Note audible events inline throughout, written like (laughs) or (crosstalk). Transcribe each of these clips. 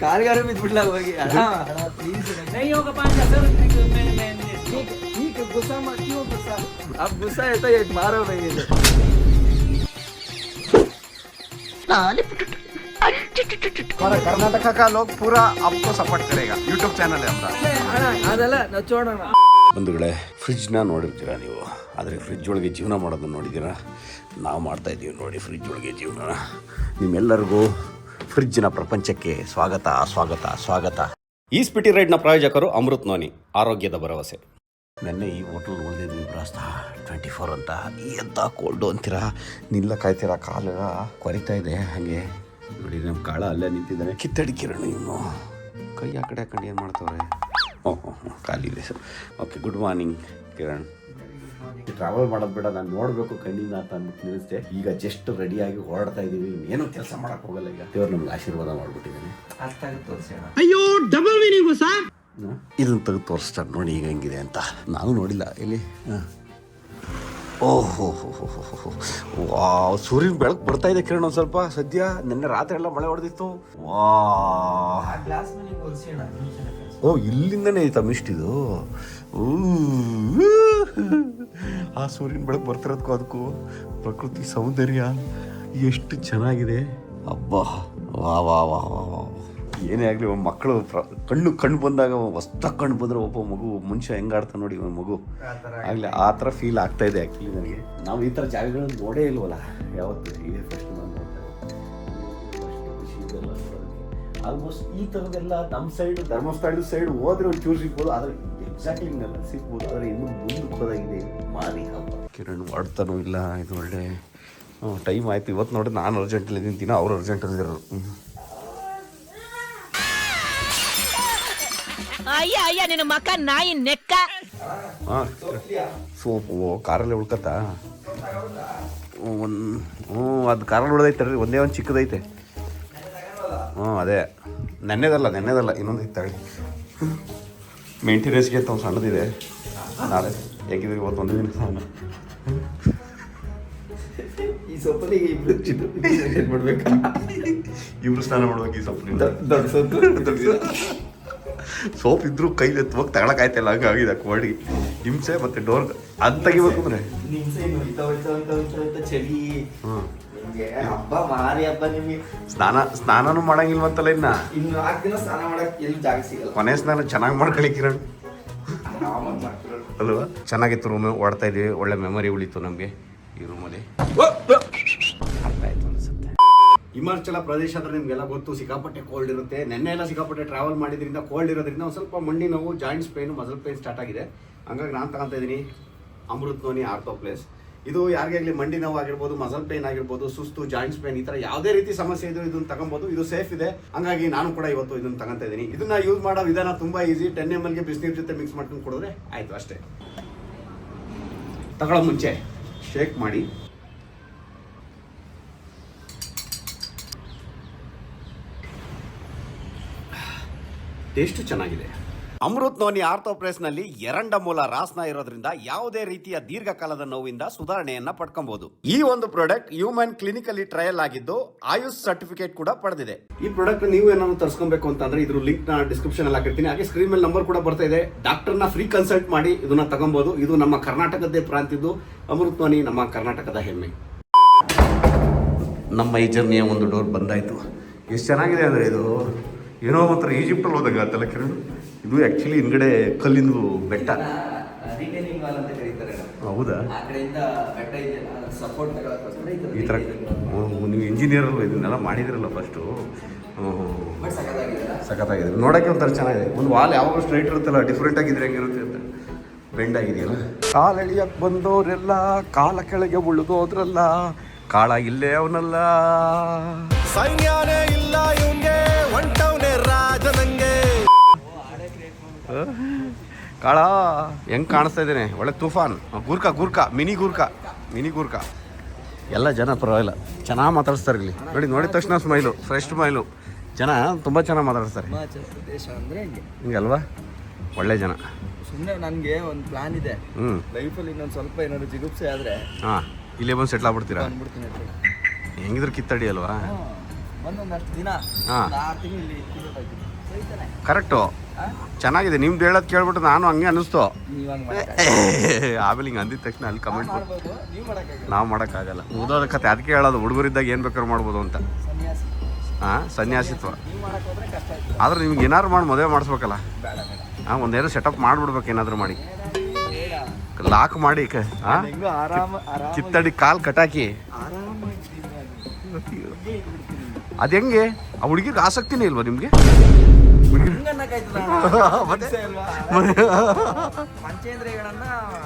ಕಾಲ್ಗಾರ ಬಿದ್ಬಿಡ್ಲ ಹೋಗಿ ಅಣ್ಣ ಅಣ್ಣ ಪ್ಲೀಸ್ नहीं होगा पाँच हजार रुपये मैं मैं ठीक ठीक है गुस्सा मत क्यों गुस्सा अब गुस्सा है तो एक मारो भाई ये हमारा कर्नाटका का लोग पूरा आपको सपोर्ट करेगा यूट्यूब चैनल है हमारा ಅಣ್ಣ ಅದೆಲ್ಲ ನಚ್ಚೋಣ ಬಂಧುಗಳೇ ಫ್ರಿಜ್ನ ನೋಡಿರ್ತೀರ ನೀವು ಆದರೆ ಫ್ರಿಜ್ ಒಳಗೆ ಜೀವನ ಮಾಡೋದನ್ನ ನೋಡಿದ್ದೀರಾ ನಾವು ಮಾಡ್ತಾ ಇದ್ದೀವಿ ನೋಡಿ ಫ್ರಿಜ್ ಒಳಗೆ ಜೀವನ ನಿಮ್ಮೆಲ್ಲರಿಗೂ ಫ್ರಿಜ್ನ ಪ್ರಪಂಚಕ್ಕೆ ಸ್ವಾಗತ ಸ್ವಾಗತ ಸ್ವಾಗತ. ಈ ಸ್ಪಿಟಿ ರೈಡ್ನ ಪ್ರಾಯೋಜಕರು ಅಮೃತ್ ನೋನಿ ಆರೋಗ್ಯದ ಭರವಸೆ. ನೆನ್ನೆ ಈ ಹೋಟೆಲ್ ಉಳಿದಿದ್ವಿ ಬ್ರಾಸ್ತ ಟ್ವೆಂಟಿ ಫೋರ್ ಅಂತ. ಎಂತ ಕೋಲ್ಡು ಅಂತೀರಾ? ನಿಲ್ಲ ಕಾಯ್ತೀರಾ? ಕಾಲೆಲ್ಲ ಕೊರಿತಾ ಇದೆ. ಹಾಗೆ ನೋಡಿ ನಮ್ಮ ಕಾಳ ಅಲ್ಲೇ ನಿಂತಿದ್ದಾನೆ. ಕಿತ್ತಡಿ ಕಿರಣ ಇನ್ನು ಕೈ ಆ ಕಡೆ ಹಾಕೊಂಡು ಏನು ಮಾಡ್ತವ್ರೆ? ಓಹ್ ಕಾಲಿದೆ sir okay good morning Kiran. Travel ಮಾಡೋದು ಬೇಡ ನಾನು ನೋಡಬೇಕು ಕಣ್ಣಿಂದ ಅಂತ ಅಂದ್ಬಿಟ್ಟು ನಿಲ್ಲಿಸಿದೆ. ಈಗ ಜಸ್ಟ್ ರೆಡಿಯಾಗಿ ಹೊರಡ್ತಾ ಇದ್ದೀವಿ ಇನ್ನೇನು ಕೆಲಸ ಮಾಡಕ್ ಹೋಗಲ್ಲ ಈಗ. ದೇವ್ರು ನಮ್ಗೆ ಆಶೀರ್ವಾದ ಮಾಡ್ಬಿಟ್ಟಿದ್ದೀನಿ ಅಯ್ಯೋ ಡಬಲ್ ಮೀನಿಂಗ್ ಇದನ್ನ ಇದನ್ನು ತೆಗೆದು ತೋರಿಸ್ತಾರೆ ನೋಡಿ ಈಗ ಹೆಂಗಿದೆ ಅಂತ. ನಾನು ನೋಡಿಲ್ಲ ಇಲ್ಲಿ ಓಹೋ ವಾ ಸೂರ್ಯನ ಬೆಳಕು ಬರ್ತಾ ಇದೆ ಕಿರಣ್ ಒಂದು ಸ್ವಲ್ಪ. ಸದ್ಯ ನಿನ್ನೆ ರಾತ್ರಿ ಎಲ್ಲ ಮಳೆ ಹೊಡೆದಿತ್ತು. ವಾ ಓ ಇಲ್ಲಿಂದನೇ ಐತಾ ಮಿಸ್ಟ್ ಇದು? ಊ. ಆ ಸೂರ್ಯನ ಬೆಳಕು ಬರ್ತಿರೋದಕ್ಕೂ ಅದಕ್ಕೂ. ಪ್ರಕೃತಿ ಸೌಂದರ್ಯ ಎಷ್ಟು ಚೆನ್ನಾಗಿದೆ. ಅಬ್ಬಾ ವಾ ವಾ ವಾ ವಾ ವಾ ಏನೇ ಆಗಲಿ ಒಬ್ಬ ಮಕ್ಕಳು ಪ್ರ ಕಣ್ಣು ಕಣ್ಣು ಬಂದಾಗ ಹೊಸ್ತ ಕಣ್ಣು ಬಂದರೆ ಒಬ್ಬ ಮಗು ಮನುಷ್ಯ ಹೆಂಗೆ ಆಡ್ತಾ ನೋಡಿ ಒಂದು ಮಗು. ಆಗಲಿ. ಆ ಥರ ಫೀಲ್ ಆಗ್ತಾ ಇದೆ ಆ್ಯಕ್ಚುಲಿ ನನಗೆ. ನಾವು ಈ ಥರ ಜಾಗಗಳನ್ನು ನೋಡೇ ಇಲ್ವಲ್ಲ? ಯಾವತ್ತು ಇದೇ ಫಸ್ಟ್ ನಾನು ಆಲ್ಮೋಸ್ಟ್ ಈ ಥರದ್ದೆಲ್ಲ ನಮ್ಮ ಸೈಡ್ ಧರ್ಮಸ್ಥಳದ ಸೈಡ್ ಹೋದ್ರೆ ಒಂಚೂರು ಸಿಗ್ಬೋದು ಆದರೆ ಎಕ್ಸಾಕ್ಟ್ಲಿ ಹಿಂಗೆಲ್ಲ ಸಿಗ್ಬೋದು ಆದರೆ ಇನ್ನೂ ಮುಂದಕ್ಕೆ ಹೋದಾಗಿದೆ ಮಾರಿ ಹಬ್ಬ. ಕಿರಣ್ ಮಾಡ್ತಾನೂ ಇಲ್ಲ ಇದು ಒಳ್ಳೆ ಟೈಮ್ ಆಯ್ತು. ಇವತ್ತು ನೋಡಿ ನಾನು ಅರ್ಜೆಂಟಲ್ಲಿ ಇದ್ದೀನಿ ದಿನ ಅವ್ರು ಅರ್ಜೆಂಟ್ ಹ್ಞೂ ಅಯ್ಯ ಅಯ್ಯ ನಿನ್ನ ಮಕ್ಕ ನಾಯಿ ನೆಕ್ಕ. ಹಾಂ ಸೋಪು ಕಾರಲ್ಲಿ ಉಳ್ಕತ್ತಾ? ಒಂದು ಹ್ಞೂ ಅದು ಕಾರಲ್ಲಿ ಉಳ್ದೈತೆ ರೀ ಒಂದೇ ಒಂದು ಚಿಕ್ಕದೈತೆ. ಹ್ಞೂ ಅದೇ. ನೆನ್ನೆದಲ್ಲ ನೆನ್ನೆದಲ್ಲ ಇನ್ನೊಂದು ಐತೆ ತಗೊಳ್ಳಿ ರೇಸ್ಗೆ ಅಂತ ಒಂದು ಸಣ್ಣದಿದೆ ನಾಳೆ ಯಾಕಿದ್ರೆ ಇವತ್ತು ಒಂದು ದಿನ ಸಣ್ಣ. ಈ ಸೊಪ್ಪನಿಗೆ ಇಬ್ರು ಏನ್ ಮಾಡ್ಬೇಕು? ಇಬ್ರು ಸ್ನಾನ ಮಾಡ್ಬೇಕು ಈ ಸೊಪ್ಪಿನಿಂದ ದೊಡ್ಡ ಸೊಪ್ಪು. ದೊಡ್ಡ ಸೋಪ್ ಇದ್ರು ಕೈಲಿ ಎತ್ತುವಾಗ ತಗೊಳಕಾಯ್ತಲ್ಲ ಹಂಗಾಗಿದೆ ಕೋಡಿ ಹಿಂಸೆ ಮತ್ತೆ ಡೋರ್ ಅದು ತೆಗಿಬೇಕು ಅಂದ್ರೆ. ಹಬ್ಬ ಮಾರಿ ಹಬ್ಬ ನಿಮ್ಗೆ. ಸ್ನಾನ ಸ್ನಾನನೂ ಮಾಡಂಗಿಲ್ವಂತಲ್ಲ ಇನ್ನ? ಇನ್ನು ನಾಲ್ಕು ದಿನ ಸ್ನಾನ ಮಾಡಕ್ ಎಲ್ಲಿ ಜಾಗ ಸಿಗಲ್ಲ. ಕೊನೆ ಸ್ನಾನ ಚೆನ್ನಾಗಿ ಮಾಡ್ಕೊಳ್ಳಿ ಕಿರಣ್. ಅಲ್ವಾ? ಚೆನ್ನಾಗಿತ್ತು ರೂಮ್ ಓಡ್ತಾ ಇದೀವಿ. ಒಳ್ಳೆ ಮೆಮೊರಿ ಉಳಿತು ನಮಗೆ ಈ ರೂಮಲ್ಲಿ ಹಿಮಾಚಲ ಪ್ರದೇಶ ಅಂದ್ರೆ ನಿಮ್ಗೆಲ್ಲ ಗೊತ್ತು ಸಿಕ್ಕಾಪಟ್ಟೆ ಕೋಲ್ಡ್ ಇರುತ್ತೆ. ನೆನ್ನೆ ಎಲ್ಲ ಸಿಕ್ಕಾಪಟ್ಟೆ ಟ್ರಾವೆಲ್ ಮಾಡಿದ್ರಿಂದ ಕೋಲ್ಡ್ ಇರೋದ್ರಿಂದ ಒಂದು ಸ್ವಲ್ಪ ಮಂಡಿ ನೋವು joints pain muscle pain start ಆಗಿದೆ. ಹಂಗಾಗಿ ನಾನು ತಗೊಂತ ಇದ್ದೀನಿ. Amrut noni ortho plus. ಇದು ಯಾರಿಗಾಗಲಿ ಮಂಡಿ ನೋವು ಆಗಿರ್ಬೋದು ಮಸಲ್ ಪೇನ್ ಆಗಿರ್ಬೋದು, ಸುಸ್ತು ಜಾಯಿಂಟ್ಸ್ ಪೇನ್ ಈ ಥರ ಯಾವುದೇ ರೀತಿ ಸಮಸ್ಯೆ ಇದ್ರು ಇದನ್ನು ತಗೊಬೋದು. ಇದು ಸೇಫ್ ಇದೆ. ಹಂಗಾಗಿ ನಾನು ಕೂಡ ಇವತ್ತು ಇದನ್ನು ತಗೊಂತ ಇದ್ದೀನಿ. ಇದನ್ನ ಯೂಸ್ ಮಾಡೋ ವಿಧಾನ ತುಂಬಾ ಈಸಿ ಟೆನ್ ಎಂ ಎಲ್ಗೆ ಬಿಸಿನೀರ್ ಜೊತೆ ಮಿಕ್ಸ್ ಮಾಡ್ಕೊಂಡು ಕೊಡಿದ್ರೆ ಆಯ್ತು ಅಷ್ಟೇ. ತಗೊಳ್ಳೋ ಮುಂಚೆ ಶೇಕ್ ಮಾಡಿ. ಟೇಸ್ಟು ಚೆನ್ನಾಗಿದೆ. ಅಮೃತ್ ನೋನಿ ಆರ್ಥೋಪ್ರೆಸ್ನಲ್ಲಿ ಎರಂಡ ಮೂಲ ರಾಸ್ನ ಇರೋದ್ರಿಂದ ಯಾವುದೇ ರೀತಿಯ ದೀರ್ಘಕಾಲದ ನೋವಿಂದ ಸುಧಾರಣೆಯನ್ನ ಪಡ್ಕೊಬಹುದು ಈ ಒಂದು ಪ್ರಾಡಕ್ಟ್ ಹ್ಯೂಮನ್ ಕ್ಲಿನಿಕಲಿ ಟ್ರಯಲ್ ಆಗಿದ್ದು ಆಯುಷ್ ಸರ್ಟಿಫಿಕೇಟ್ ಕೂಡ ಪಡೆದಿದೆ. ಈ ಪ್ರಾಡಕ್ಟ್ ನೀವು ಏನಾದ್ರು ತರಿಸ್ಕೊಬೇಕು ಅಂತಂದ್ರೆ ಇದ್ರ ಲಿಂಕ್ನ ಡಿಸ್ಕ್ರಿಪ್ಷನ್ ಅಲ್ಲಿ ಹಾಕಿರ್ತೀನಿ. ಹಾಗೆ ಸ್ಕ್ರೀನ್ ಮೇಲೆ ನಂಬರ್ ಕೂಡ ಬರ್ತಾ ಇದೆ. ಡಾಕ್ಟರ್ನ ಫ್ರೀ ಕನ್ಸಲ್ಟ್ ಮಾಡಿ ಇದನ್ನ ತಗೊಬಹುದು ಇದು ನಮ್ಮ ಕರ್ನಾಟಕದ್ದೇ ಪ್ರಾಂತ್ಯದ್ದು ಅಮೃತ್ ನೋನಿ ನಮ್ಮ ಕರ್ನಾಟಕದ ಹೆಮ್ಮೆ. ನಮ್ಮ ಈ ಜರ್ನಿಯ ಒಂದು ಡೋರ್ ಬಂದಾಯ್ತು. ಎಷ್ಟು ಚೆನ್ನಾಗಿದೆ ಅಂದರೆ ಇದು. ಏನೋ ಒಂಥರ ಈಜಿಪ್ಟಲ್ಲಿ ಹೋದಾಗ ಆತಲ್ಲ ಕಿರಣ್ ಇದು ಆ್ಯಕ್ಚುಲಿ ಹಿಂದ್ಗಡೆ ಕಲ್ಲಿಂದು ಬೆಟ್ಟ. ಹೌದಾ? ಈ ಥರ ನೀವು ಇಂಜಿನಿಯರ್ ಇದನ್ನೆಲ್ಲ ಮಾಡಿದಿರಲ್ಲ ಫಸ್ಟು ಬಟ್ ಸಖತ್ತಾಗಿದೆ. ನೋಡಕ್ಕೆ ನೋಡೋಕ್ಕೆ ಒಂಥರ ಚೆನ್ನಾಗಿದೆ. ಒಂದು ವಾಲ್ ಯಾವಾಗಲೂ ಸ್ಟ್ರೈಟ್ ಇರುತ್ತಲ್ಲ ಡಿಫ್ರೆಂಟ್ ಆಗಿದ್ರೆ ಹೆಂಗಿರುತ್ತೆ ಅಂತ. ಬೆಂಡ್ ಆಗಿದೆಯಲ್ಲ. ಕಾಲೆಳಿಯಕ್ಕೆ ಬಂದವರೆಲ್ಲ ಕಾಲ ಕೆಳಗೆ ಉಳಿದೋದ್ರಲ್ಲ ಕಾಳ ಇಲ್ಲೇ ಅವನಲ್ಲ. ಸೈನ್ಯಾನೇ ಇಲ್ಲ ಇವ್ನ್ಗೆ ಕಾಳ ಹೆಂಗ್ ಕಾಣಿಸ್ತಾ ಇದ್ದೇನೆ? ಒಳ್ಳೆ Toofan. Gurkha Gurkha mini Gurkha mini Gurkha. ಎಲ್ಲ ಜನ ಪರವಾಗಿಲ್ಲ. ಚೆನ್ನಾಗಿ ಮಾತಾಡಿಸ್ತಾರೆ ಇಲ್ಲಿ. ನೋಡಿ ನೋಡಿದ ತಕ್ಷಣ ಸ್ಮೈಲು ಫ್ರೆಶ್ ಸ್ಮೈಲು. ಜನ ತುಂಬ ಚೆನ್ನಾಗಿ ಮಾತಾಡಿಸ್ತಾರೆ. ಹಿಂಗೆ. ಅಲ್ವಾ? ಒಳ್ಳೆ ಜನ. ಸುಮ್ಮನೆ ನನಗೆ ಒಂದು ಪ್ಲಾನ್ ಇದೆ. ಹ್ಞೂ ಲೈಫಲ್ಲಿ ಇನ್ನೊಂದು ಸ್ವಲ್ಪ ಏನಾದ್ರು ಜಿಗುಪ್ಸೆ ಆದ್ರೆ ಹಾಂ ಇಲ್ಲೇ ಬಂದು ಸೆಟ್ಲ್ ಆಗ್ಬಿಡ್ತೀರಾ? ಹೆಂಗಿದ್ರು ಕಿತ್ತಡಿ ಅಲ್ವಾ? ಒಂದೊಂದಷ್ಟು ದಿನ ಹಾಂ. ಕರೆಕ್ಟು ಚೆನ್ನಾಗಿದೆ ನಿಮ್ದು ಹೇಳೋದು ಕೇಳ್ಬಿಟ್ಟು ನಾನು ಹಂಗೆ ಅನ್ನಿಸ್ತು. ನೀವು ಆಮೇಲೆ ಹಿಂಗೆ ಅಂದಿದ ತಕ್ಷಣ ಅಲ್ಲಿ ಕಮೆಂಟ್ ನಾವು ಮಾಡೋಕ್ಕಾಗಲ್ಲ ಓದೋದ ಕತೆ ಅದಕ್ಕೆ ಹೇಳೋದು ಹುಡುಗರಿದ್ದಾಗ ಏನು ಬೇಕಾದ್ರೂ ಮಾಡ್ಬೋದು ಅಂತ. ಹಾಂ ಸನ್ಯಾಸಿತ್ವ. ಆದ್ರೆ ನಿಮ್ಗೆ ಏನಾದ್ರು ಮಾಡಿ ಮದುವೆ ಮಾಡಿಸ್ಬೇಕಲ್ಲ? ಹಾಂ ಒಂದೇನೋ ಸೆಟಪ್ ಮಾಡಿಬಿಡ್ಬೇಕು ಏನಾದರೂ ಮಾಡಿ. ಲಾಕ್ ಮಾಡಿ ಹಾಂ ಕಿತ್ತಡಿ ಕಾಲು ಕಟಾಕಿ. ಅದು ಹೆಂಗೆ? ಆ ಹುಡುಗಿಗೆ ಆಸಕ್ತಿನೇ ಇಲ್ವಾ ನಿಮಗೆ? (laughs)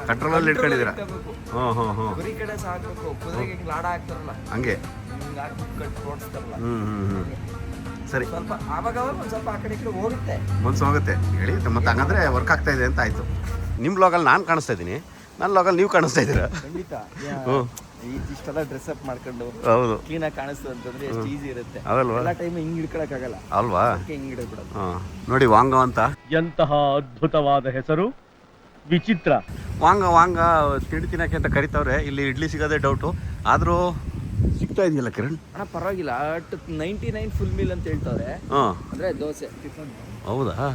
Control ಅಲ್ಲಿ ಇಟ್ಕೊಂಡಿದ್ದೀರಾ? ಇಟ್ಕೋಬೇಕು. ಹ್ಞೂ ಹ್ಞೂ ಹ್ಞೂ ಕುರಿ ಕಡೆ ಸಾಕ್ಬೇಕು. ಕುದುರೆಗೆ ಹಿಂಗ್ ಲಾಡ ಹಾಕ್ತಾರಲ್ಲ? ಸರಿ. ಸ್ವಲ್ಪ ಆವಾಗ ಅವಾಗ ಸ್ವಲ್ಪ ಆ ಕಡೆ ಈ ಕಡೆ ಹೋಗುತ್ತೆ. ಮನ್ಸು ಹೋಗುತ್ತೆ ಹೇಳಿ ಮತ್ತೆ ಹಂಗಂದ್ರೆ ವರ್ಕ್ ಆಗ್ತಾ ಇದೆ ಅಂತ ಆಯ್ತು. ನಿಮ್ಮ ಲೋಗಲ್ ನಾನು ಕಾಣಿಸ್ತಾ ಇದ್ದೀನಿ. ನನ್ನ ಲೋಗಲ್ ನೀವು ಕಾಣಿಸ್ತಾ ಇದ್ದೀರಾ? ಖಂಡಿತ. ಹ್ಞೂ ಇಷ್ಟೆಲ್ಲ ಡ್ರೆಸ್ ಅಪ್ ಮಾಡ್ಕೊಂಡು ಹೌದು. ಕ್ಲೀನ್ ಆಗಿ ಕಾಣಿಸ್ತು ಅಂತಂದ್ರೆ ಎಷ್ಟು ಈಸಿ ಇರುತ್ತೆ. ಅದಲ್ವಾ ಎಲ್ಲ ಟೈಮ್ ಹಿಂಗ್ ಹಿಡ್ಕೊಳಕ್ ಆಗಲ್ಲ ಅಲ್ವಾ ಹಿಂಗ್ ಹಿಡಿದ್ಬಿಡೋದು ಹಾಂ. ನೋಡಿ ವಾಂಗ ಅಂತ. ಎಂತಹ ಅದ್ಭುತವಾದ ಹೆಸರು? ವಿಚಿತ್ರ. ವಾಂಗ ವಾಂಗ ತಿಂಡಿ ತಿನ್ನಕ್ಕೆ ಅಂತ ಕರಿತವ್ರೆ. ಇಲ್ಲಿ ಇಡ್ಲಿ ಸಿಗೋದೇ ಡೌಟು ಆದರೂ ಸಿಗ್ತಾ ಇದೆಯಲ್ಲ ಕಿರಣ್? ಅಣ್ಣ ಪರವಾಗಿಲ್ಲ. At ninety nine full meal ಅಂತ ಹೇಳ್ತಾರೆ ಹಾಂ. ಅಂದ್ರೆ ದೋಸೆ. ಟಿಫನ್. ಹೌದಾ?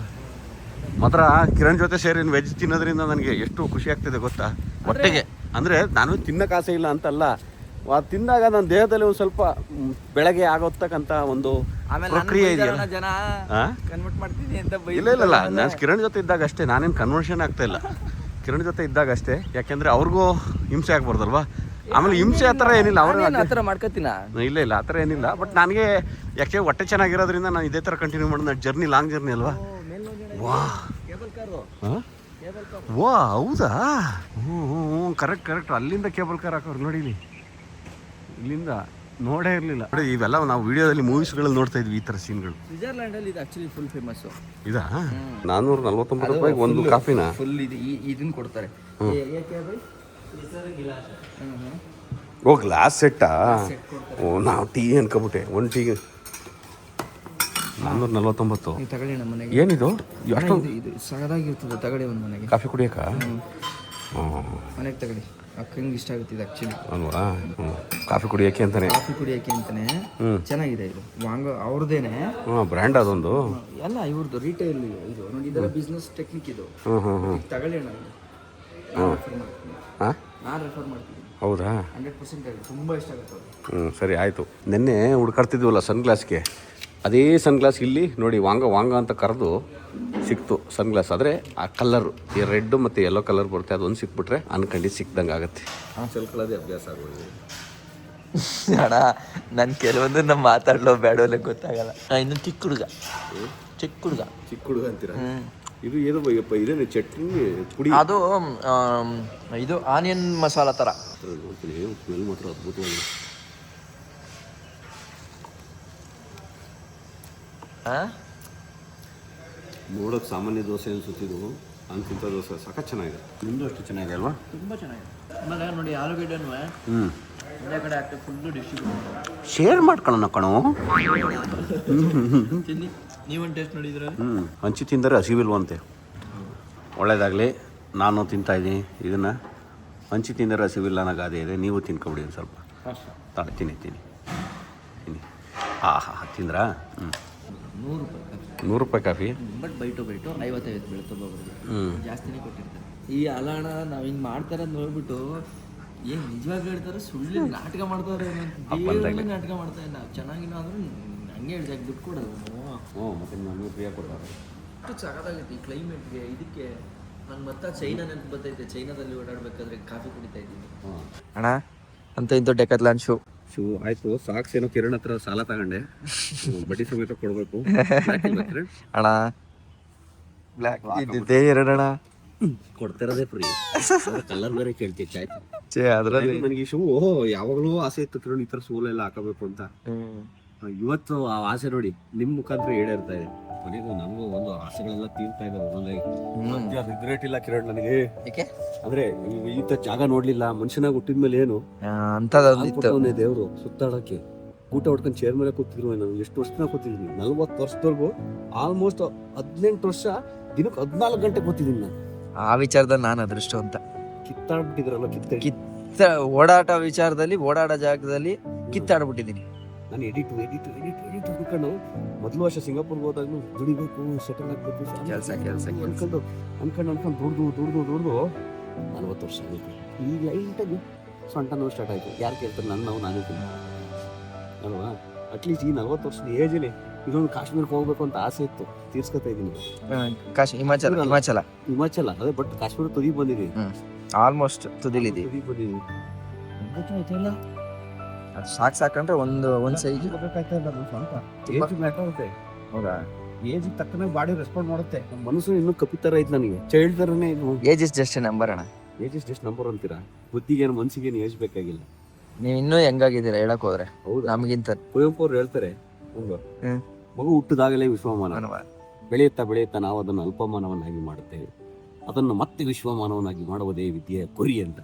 ಮಾತ್ರ ಕಿರಣ್ ಜೊತೆ ಸೇರಿ ವೆಜ್ ತಿನ್ನೋದ್ರಿಂದ ನನಗೆ ಎಷ್ಟು ಖುಷಿ ಆಗ್ತಿದೆ ಗೊತ್ತಾ? ಹೊಟ್ಟೆಗೆ ಅಂದರೆ ನಾನು ತಿನ್ನಕ್ಕೆ ಆಸೆ ಇಲ್ಲ ಅಂತಲ್ಲ. ಅದು ತಿಂದಾಗ ನನ್ನ ದೇಹದಲ್ಲಿ ಒಂದು ಸ್ವಲ್ಪ ಬೆಳಗ್ಗೆ ಆಗೋತಕ್ಕಂಥ ಒಂದು ಪ್ರಕ್ರಿಯೆ ಇದೆಯಲ್ಲ. ಇಲ್ಲ ಇಲ್ಲ ಇಲ್ಲ. ನಾನು ಕಿರಣ್ ಜೊತೆ ಇದ್ದಾಗ ಅಷ್ಟೇ. ನಾನೇನು ಕನ್ವರ್ಷನ್ ಆಗ್ತಾ ಇಲ್ಲ. ಕಿರಣ್ ಜೊತೆ ಇದ್ದಾಗ ಅಷ್ಟೇ. ಯಾಕೆಂದ್ರೆ ಅವ್ರಿಗೂ ಹಿಂಸೆ ಆಗ್ಬಾರ್ದಲ್ವಾ? ಆಮೇಲೆ ಹಿಂಸೆ ಆ ಥರ ಏನಿಲ್ಲ. ಅವ್ರ ಮಾಡ್ಕೋತೀನ? ಇಲ್ಲ ಇಲ್ಲ. ಆ ಥರ ಏನಿಲ್ಲ. ಬಟ್ ನನಗೆ ಯಾಕೆ ಹೊಟ್ಟೆ ಚೆನ್ನಾಗಿರೋದ್ರಿಂದ ನಾನು ಇದೇ ಥರ ಕಂಟಿನ್ಯೂ ಮಾಡೋದು ಜರ್ನಿ ಲಾಂಗ್ ಜರ್ನಿ ಅಲ್ವಾ? ವಾ. ವಾ ಹೌದಾ? ಹ್ಞೂ ಹ್ಞೂ ಹ್ಞೂ ಕರೆಕ್ಟ್ ಕರೆಕ್ಟ್ ಅಲ್ಲಿಂದ ಕೇಬಲ್ ಕಾರ್ ಹಾಕೋರು ನೋಡಿ ಇಲ್ಲಿ. ಇಲ್ಲಿಂದ ನೋಡೇ ಇರಲಿಲ್ಲ. ನೋಡಿ ಇವೆಲ್ಲ ನಾವು ವಿಡಿಯೋದಲ್ಲಿ ಮೂವೀಸ್ಗಳಲ್ಲಿ ನೋಡ್ತಾ ಇದ್ವಿ ಈ ಥರ ಸೀನ್ಗಳು ಸ್ವಿಟ್ಜರ್ಲ್ಯಾಂಡ್ ಅಲ್ಲಿ ಇದು ಆಕ್ಚುಲಿ ಫುಲ್ ಫೇಮಸ್ ಇದಾ? ನಾನ್ನೂರ ನಲ್ವತ್ತೊಂಬತ್ತು ರೂಪಾಯಿಗೆ ಒಂದು ಕಾಫಿನ? ಫುಲ್ ಇದು ಇದನ್ನ ಕೊಡ್ತಾರೆ. ಓ ಗ್ಲಾಸ್ ಸೆಟ್ಟಾ ಓ ನಾವು ಟೀ ಅನ್ಕೊಬಿಟ್ಟೆ. ಒಂದು ಟೀಗೆ ನಾನ್ನೂರ ನಲ್ವತ್ತೊಂಬತ್ತು ನೀವು ತಗೊಳ್ಳಿ ನಮ್ಮ ಮನೆಗೆ. ಏನಿದು? ಅಷ್ಟೊಂದು ಇದು ಇದು ಸಗದಾಗಿರ್ತದೆ ತಗೊಳ್ಳಿ ಒಂದು ಮನೆಗೆ. ಕಾಫಿ ಕುಡಿಯೋಕಾ ಮನೆಗೆ ತಗೊಳ್ಳಿ ಅಕ್ಕಂಗೆ ಇಷ್ಟ ಆಗುತ್ತೆ ಇದು ಆ್ಯಕ್ಚುಲಿ ಅಲ್ವಾ? ಹ್ಞೂ ಕಾಫಿ ಕುಡಿಯೋಕ್ಕೆ ಅಂತಾನೆ. ಕಾಫಿ ಕುಡಿಯೋಕ್ಕೆ ಅಂತಾನೆ. ಚೆನ್ನಾಗಿದೆ ಇದು. ವಾಂಗ ಅವ್ರದ್ದೇನೆ ಹ್ಞೂ ಬ್ರ್ಯಾಂಡ್ ಅದೊಂದು. ಎಲ್ಲ ಇವ್ರದ್ದು ರಿಟೇಲ್ ಇದು. ನೋಡಿ ಇದೆಲ್ಲ ಬಿಸ್ನೆಸ್ ಟೆಕ್ನಿಕ್ ಇದು. ಹ್ಞೂ ಹ್ಞೂ ಹ್ಞೂ ಈಗ ತಗೊಳ್ಳಿ ಅಣ್ಣ ಇದು. ನಾನು ರೆಫರ್ ಮಾಡ್ತೀನಿ. ಹಾಂ ನಾನು ರೆಫರ್ ಮಾಡ್ತೀನಿ. ಹೌದಾ? ಹಂಡ್ರೆಡ್ ಪರ್ಸೆಂಟ್ ತುಂಬ ಇಷ್ಟ ಆಗುತ್ತೆ ಅವ್ರಿಗೆ. ಹ್ಞೂ ಸರಿ ಆಯಿತು. ನಿನ್ನೆ ಹುಡ್ಕಾಡ್ತಿದ್ವಲ್ಲ ಸನ್ ಗ್ಲಾಸ್ಗೆ ಅದೇ ಸನ್ಗ್ಲಾಸ್ ಇಲ್ಲಿ ನೋಡಿ ವಾಂಗ ವಾಂಗ ಅಂತ ಕರೆದು ಸಿಕ್ತು ಸನ್ಗ್ಲಾಸ್ ಆದರೆ ಆ ಕಲರು ಈ ರೆಡ್ ಮತ್ತು ಯೆಲ್ಲೋ ಕಲರ್ ಬರುತ್ತೆ ಅದೊಂದು ಸಿಕ್ಬಿಟ್ರೆ ಅನ್ಕಂಡು ಸಿಕ್ದಂಗೆ ಆಗುತ್ತೆ. ಅಭ್ಯಾಸ ಆಗೋದು. ಅಣ್ಣ ನಾನು ಕೆಲವೊಂದು ನಮ್ಮ ಮಾತಾಡ್ಲೋ ಬೇಡವಲ್ಲ ಗೊತ್ತಾಗಲ್ಲ. ಇನ್ನು ಚಿಕ್ಕ ಹುಡುಗ. ಚಿಕ್ಕ ಹುಡುಗ. ಚಿಕ್ಕ ಹುಡುಗ ಅಂತೀರ? ಇದು ಏನು ಬೈಯಪ್ಪ ಇದೇನು ಚಟ್ನಿ ಪುಡಿ? ಅದು ಇದು ಆನಿಯನ್ ಮಸಾಲ ಥರ ಸ್ಮೆಲ್ ಮಾತ್ರ ಅದ್ಭುತವಾಗಿದೆ. ನೋಡೋಕೆ ಸಾಮಾನ್ಯ ದೋಸೆ ಅನ್ಸುತ್ತಿದ್ದು ಅಂತಿಂತ ದೋಸೆ ಸಖತ್ ಚೆನ್ನಾಗಿದೆ. ನಿಮ್ಮದು ಅಷ್ಟು ಚೆನ್ನಾಗಿದೆ ಅಲ್ವಾ? ತುಂಬ ಚೆನ್ನಾಗಿದೆ. ಆಮೇಲೆ ನೋಡಿ ಆಲೂಗಡ್ಡೆನೂ ಹ್ಞೂ ಒಂದೇ ಕಡೆ ಹಾಕ್ತೇವೆ ಫುಲ್ಲು ಡಿಸ್ಟ್ರಿಬ್ಯೂಟ್ ಶೇರ್ ಮಾಡ್ಕೊಳ್ಳೋಣ ಕಣೋ. (laughs) ತಿನ್ನಿ. ನೀವೊಂದು ಟೇಸ್ಟ್ ನೋಡಿದ್ರೆ ಹ್ಞೂ ಹಂಚಿ ತಿಂದರೆ ಹಸಿವಿಲ್ವಂತೆ. ಒಳ್ಳೇದಾಗಲಿ. ನಾನು ತಿಂತಾ ಇದ್ದೀನಿ. ಇದನ್ನು ಹಂಚಿ ತಿಂದರೆ ಹಸಿವಿಲ್ಲ ಅನ್ನೋ ಗಾದೆ ಇದೆ. ನೀವು ತಿನ್ಕೊಬಿಡಿ ಒಂದು ಸ್ವಲ್ಪ. ತಾಳೆ ತಿನ್ನಿ ತಿನ್ನಿ. ತಿನ್ನಿ. ಹಾಂ ಹಾಂ ಹಾಂ ತಿಂದ್ರಾ? ಹ್ಞೂ ನೂರು ರೂಪಾಯಿ ನೂರು ರೂಪಾಯಿ coffee? But by two by two ಐವತ್ತೈವತ್ತು ಬೀಳುತ್ತೆ ಒಬ್ಬೊಬ್ಬರಿಗೆ ಜಾಸ್ತಿನೇ ಕೊಟ್ಟಿರ್ತಾರೆ. ಈ ಅಲಾಣ ನಾವು ಹಿಂಗೆ ಮಾಡ್ತಾರೆ ಅಂತ ನೋಡ್ಬಿಟ್ಟು ಏನು ನಿಜವಾಗಿ ಹೇಳ್ತಾರೆ? ಸುಳ್ಳು ನಾಟಕ ಮಾಡ್ತಾರೆ ನಾಟಕ ಮಾಡ್ತಾ ಇಲ್ಲ. ಚೆನ್ನಾಗಿಲ್ಲ ಅಂದ್ರೆ ಹಂಗೆ ಹೇಳ್ದಾಗ ದುಡ್ಡು ಕೊಡೋದು. ಹ್ಞೂ ಮತ್ತೆ ನಮಗೆ ಫ್ರೀಯಾಗಿ ಕೊಡ್ತಾರೆ. ಅಷ್ಟು ಸಖತ್ತಾಗೈತೆ ಈ ಕ್ಲೈಮೇಟ್ಗೆ ಇದಕ್ಕೆ ನಂಗೆ ಮತ್ತೆ ಚೈನಾ ನೆನಪು ಬರ್ತೈತೆ. ಚೈನಾದಲ್ಲಿ ಓಡಾಡ್ಬೇಕಾದ್ರೆ ಕಾಫಿ ಕುಡಿತಾ ಇದ್ದೀನಿ. ಹ್ಞೂ ಅಣ್ಣ ಅಂತ ಇಂಥ ಡೆಕತ್ ಶೂ ಶೂ ಆಯ್ತು ಸಾಕ್ಸ್ ಏನೋ ಕಿರಣ್ ಹತ್ರ ಸಾಲ ತಗೊಂಡೆ. ಬಡ್ಡಿ ಸಮೇತ ಕೊಡ್ಬೇಕು. ಅಣ್ಣ ಬ್ಲ್ಯಾಕ್ ಇದ್ದಿದ್ದೇ ಎರಡಣ್ಣ ಕೊಡ್ತಿರೋದೇ ಫ್ರೀ ಕಲರ್ ಬೇರೆ ಕೇಳ್ತಿತ್ತು ಆಯ್ತು? ಚೇ ಅದರಲ್ಲಿ ನನಗೆ ಶೂ ಯಾವಾಗಲೂ ಆಸೆ ಇತ್ತು ಕಿರಣ್ ಈ ಥರ ಎಲ್ಲ ಹಾಕಬೇಕು ಅಂತ. ಇವತ್ತು ಆ ಆಸೆ ನೋಡಿ ನಿಮ್ಮ ಮುಖಾಂತರ ಈಡೇರ್ತಾ ಇದೆ. ಕೊನೆಗೂ ನಮಗೂ ಒಂದು ಆಸೆಗಳೆಲ್ಲ ತೀರ್ತಾ ಇದೆ ಒಂದೊಂದಾಗಿ ರಿಗ್ರೆಟ್ ಇಲ್ಲ ಕಿರಣ್ ನನಗೆ. ಏಕೆ? ಅಂದ್ರೆ ಈ- ಈತ ಜಾಗ ನೋಡ್ಲಿಲ್ಲ ಮನುಷ್ಯನಾಗ ಹುಟ್ಟಿದ ಮೇಲೆ ಏನು? ಅಂಥದ್ದೊಂದಿತ್ತು ದೇವರು ದೇವ್ರು ಸುತ್ತಾಡಕ್ಕೆ ಊಟ ಹೊಡ್ಕೊಂಡು ಚೇರ್ ಮೇಲೆ ಕೂತಿದ್ರು ನಾನು ಎಷ್ಟು ವರ್ಷದ ಕೂತಿದ್ದೀನಿ? ನಲ್ವತ್ತು ವರ್ಷದವರೆಗೂ ಆಲ್ಮೋಸ್ಟ್ ಹದಿನೆಂಟು ವರ್ಷ ದಿನಕ್ಕೆ ಹದಿನಾಲ್ಕು ಗಂಟೆ ಕೂತಿದ್ದೀನಿ ನಾನು. ಆ ವಿಚಾರದಲ್ಲಿ ನಾನು ಅದೃಷ್ಟ ಅಂತ ಕಿತ್ತಾಡ್ಬಿಟ್ಟಿದ್ರಲ್ಲ ಕಿತ್ತ ಕಿತ್ತ ಓಡಾಟ ವಿಚಾರದಲ್ಲಿ ಓಡಾಡೋ ಜಾಗದಲ್ಲಿ ಕಿತ್ತಾಡ್ಬಿಟ್ಟಿದ್ದೀನಿ. ನಾನು ಎಡಿಟ್ ಎಡಿಟ್ ಎಡಿಟ್ ಎಡಿಟ್ ಅನ್ಕೊಂಡು ಮೊದಲು ವರ್ಷ ಸಿಂಗಾಪುರ್ಗೆ ಹೋದಾಗಲೂ ದುಡಿಬೇಕು ಸೆಟಲ್ ಆಗಬೇಕು ಕೆಲಸ ಕೆಲಸ. ಅನ್ಕೊಂಡು ಅನ್ಕೊಂಡು ಅನ್ಕೊಂಡು ದುಡ್ದು ದುಡ್ದು ದುಡ್ದು ನಲ್ವತ್ತು ವರ್ಷ ಆಗಿತ್ತು ಈಗ ಲೈಟಾಗಿ ಸೊಂಟ ನೋವು ಸ್ಟಾರ್ಟ್ ಆಯಿತು. ಯಾರು ಕೇಳ್ತಾರೆ? ನನ್ನ ನಾವು ನಾನು ಅಲ್ವಾ? ಅಟ್ಲೀಸ್ಟ್ ಈ ನಲ್ವತ್ತು ವರ್ಷದ ಏಜಲ್ಲಿ ಇನ್ನೊಂದು ಕಾಶ್ಮೀರಕ್ಕೆ ಹೋಗ್ಬೇಕು ಅಂತ ಆಸೆ ಇತ್ತು. ತೀರ್ಸ್ಕೊತಾ ಇದ್ದೀನಿ. ಕಾಶ್ ಹಿಮಾಚಲ ಹಿಮಾಚಲ. ಹಿಮಾಚಲ ಅದೇ ಬಟ್ ಕಾಶ್ಮೀರ ತುದಿ ಬಂದಿದ್ದೀನಿ ಆಲ್ಮೋಸ್ಟ್ ತುದಿಲಿದ್ದೀವಿ. ತುದಿ ಬಂದಿದ್ದೀನಿ ಸಾಕ್ ಸಾಕಂದ್ರೆ ಒಂದು ಒಂದ್ ಸೈಜ್ ಏಜ್ ಹೌದಾ? ತಕ್ಕನೆ ಬಾಡಿ ರೆಸ್ಪಾಂಡ್ ಮಾಡುತ್ತೆ. ನಮ್ಮ ಮನಸ್ಸು ಇನ್ನೂ ಕಪಿತರ ಐತೆ ನನಗೆ. ಚೈಲ್ಡ್ ತರನೇ ಇದು ಏಜ್ ಇಸ್ ಜಸ್ಟ್ ನಂಬರ್ ಅಣ್ಣ. ಏಜ್ ಇಸ್ ಜಸ್ಟ್ ನಂಬರ್ ಅಂತೀರಾ? ಬುದ್ಧಿಗೇನು ಮನ್ಸಿಗೇನು ಏಜ್ ಬೇಕಾಗಿಲ್ಲ. ನೀವು ಇನ್ನೂ ಹೆಂಗಾಗಿದ್ದೀರಾ ಹೇಳಕ್ ಹೋದ್ರೆ? ಹೌದು. ನಮಗಿಂತ. ಕುವೆಂಪು ಅವ್ರು ಹೇಳ್ತಾರೆ ಹೌದು ಮಗು ಹುಟ್ಟಿದಾಗಲೇ ವಿಶ್ವಮಾನ. ಮಾನವ. ಬೆಳೆಯುತ್ತಾ ಬೆಳೆಯುತ್ತಾ ನಾವು ಅದನ್ನು ಅಲ್ಪಮಾನವನ್ನಾಗಿ ಮಾಡುತ್ತೇವೆ. ಅದನ್ನು ಮತ್ತೆ ವಿಶ್ವಮಾನವನ್ನಾಗಿ ಮಾಡುವುದೇ ವಿದ್ಯೆಯ ಕೊರಿ ಅಂತ.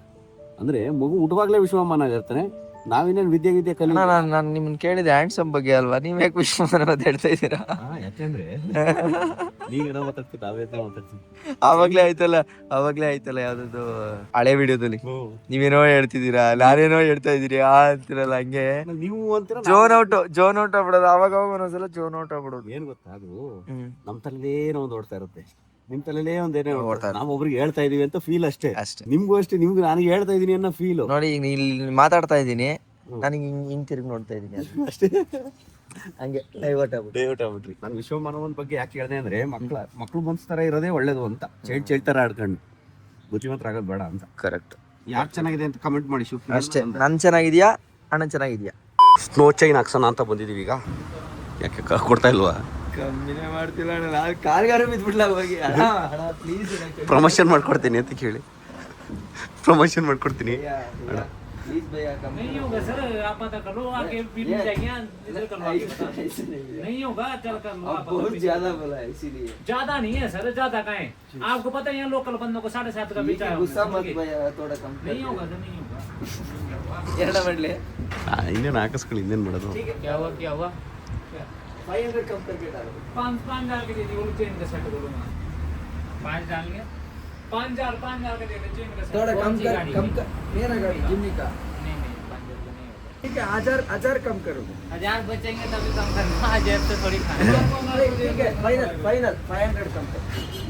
ಅಂದ್ರೆ ಮಗು ಹುಟ್ಟುವಾಗಲೇ ವಿಶ್ವಮಾನ ಆಗಿರ್ತಾನೆ. ನಾವಿನ್ನೇನು ವಿದ್ಯೆ ವಿದ್ಯೆ ಕಲಿ ನಾನು ನಾನು ನಿಮ್ಮನ್ನ ಕೇಳಿದೆ ಹ್ಯಾಂಡ್ಸಮ್ ಬಗ್ಗೆ ಅಲ್ವಾ? ನೀವ್ ಯಾಕೆ ವಿಶ್ವಮಾನ ಅಂತ ಹೇಳ್ತಾ ಇದ್ದೀರಾ ಯಾಕೆಂದ್ರೆ? ನೀವೇನೋ ಮಾತಾಡ್ತೀವಿ ನಾವೇನೋ ಮಾತಾಡ್ತೀವಿ ಆವಾಗಲೇ ಆಯ್ತಲ್ಲ ಆವಾಗ್ಲೇ ಆಯ್ತಲ್ಲ ಯಾವ್ದದು ಹಳೆ ವಿಡಿಯೋದಲ್ಲಿ? ನೀವೇನೋ ಹೇಳ್ತಿದ್ದೀರಾ? ನಾನೇನೋ ಹೇಳ್ತಾ ಇದೀರಿ ಆ ಅಂತಿರಲ್ಲ ಹಂಗೆ. ನೀವು ಅಂತೀರ ಜೋನ್ ಔಟ್ ಜೋನ್ ಔಟ್ ಆಗ್ಬಿಡೋದು ಅವಾಗ ಅವಾಗ ಒಂದೊಂದ್ಸಲ ಜೋನ್ ಔಟ್ ಆಗ್ಬಿಡೋದು. ಏನ್ ಗೊತ್ತಾ ಅದು? ನಮ್ಮ ತಲೆನೇ ತಲೆಲೇ ಒಂದು ಓಡ್ತಾ ಇರುತ್ತೆ. ನಿಮ್ ತಲೆಲೇ ಒಂದೇನೇ ನೋಡ್ತಾರೆ ನಾವು ಒಬ್ರಿಗೆ ಹೇಳ್ತಾ ಇದೀವಿ ಅಂತ ಫೀಲ್ ಅಷ್ಟೇ. ಅಷ್ಟೇ. ನಿಮ್ಗೂ ಅಷ್ಟೇ ನಿಮ್ಗೆ ನಾನು ಹೇಳ್ತಾ ಇದೀನಿ ಅನ್ನೋ ಫೀಲ್ ನೋಡಿ ಈಗ ಇಲ್ಲಿ ಮಾತಾಡ್ತಾ ಇದ್ದೀನಿ ನನಗೆ ಹಿಂಗ್ ಹಿಂಗ್ ತಿರುಗಿ ನೋಡ್ತಾ ಇದ್ದೀನಿ (laughs) ಅಷ್ಟೇ. ಹಂಗೆ ಡೈವರ್ಟ್ ಆಗ್ಬಿಟ್ಟು ಡೈವರ್ಟ್ ಆಗ್ಬಿಟ್ರಿ. ನಾನು ವಿಶ್ವಮಾನವನ್ ಬಗ್ಗೆ ಯಾಕೆ ಹೇಳ್ದೆ ಅಂದ್ರೆ ಮಕ್ಳ ಮಕ್ಳು ಮನ್ಸ್ ತರ ಇರೋದೇ ಒಳ್ಳೇದು ಅಂತ. ಚೇಳ್ ಚೇಳ್ತಾರ ತರ ಆಡ್ಕೊಂಡು. ಮಾತ್ರ ಆಗೋದು ಬೇಡ ಅಂತ. ಕರೆಕ್ಟ್ ಯಾರು ಚೆನ್ನಾಗಿದೆ ಅಂತ ಕಮೆಂಟ್ ಮಾಡಿ ಶಿವ್ ಅಷ್ಟೇ. ನಾನು ಚೆನ್ನಾಗಿದ್ಯಾ? ಅಣ್ಣ ಚೆನ್ನಾಗಿದ್ಯಾ? ಸ್ನೋ ಚೈನ್ ಹಾಕ್ಸೋಣ ಅಂತ ಬಂದಿದೀವಿ ಈಗ. ಯಾಕೆ ಕೊಡ್ತಾ ಇಲ್ವಾ? ಕಮ್ಮಿನೇ ಮಾಡ್ತಿಲ್ಲ ಅಣ್ಣ ನಾನು ಕಾರ್ಗಾರ ಬಿದ್ಬಿಡ್ಲ ಹೋಗಿ ಅಣ್ಣ ಅಣ್ಣ ಪ್ಲೀಸ್ ಪ್ರಮೋಷನ್ ಮಾಡ್ಕೊಡ್ತೀನಿ ಅಂತ ಕೇಳಿ ಪ್ರಮೋಷನ್ ಮಾಡ್ಕೊಡ್ತೀನಿ प्लीज भैया कम नहीं होगा सर आप पता कर लो आके फिर ये- जाएंगे इधर करवा के बता। ऐसे नहीं है। नहीं होगा चल कर लो आप आप बहुत पता ज्यादा बोला है इसीलिए ज्यादा नहीं है सर ज्यादा का है आपको पता है यहाँ लोकल बंदों को साढ़े सात का ठीक बेचा है, है गुस्सा हमने, मत ठीक है? भैया थोड़ा कम कर नहीं दो। होगा सर नहीं होगा ಎರಡ ಮಾಡ್ಲಿ (laughs) ಇನ್ನೇನು ಹಾಕಿಸ್ಕೊಳ್ಳಿ ಇನ್ನೇನು ಮಾಡೋದು ठीक है क्या हुआ क्या हुआ फाइव हंड्रेड कम करके डालो। पाँच पाँच हज़ार के दे दिए चेन का सेट बोलो ना पाँच डालेंगे पाँच हज़ार पाँच हज़ार का दे दे चेन का थोड़ा कम कर कम कर मेरा गाड़ी जिम्नी का। नहीं नहीं पाँच हज़ार का नहीं होगा। ठीक है हज़ार हज़ार कम करो। हज़ार बचेंगे तभी कम करना जेब से थोड़ी खाना। ठीक है फाइनल फाइनल फाइव हंड्रेड कम कर।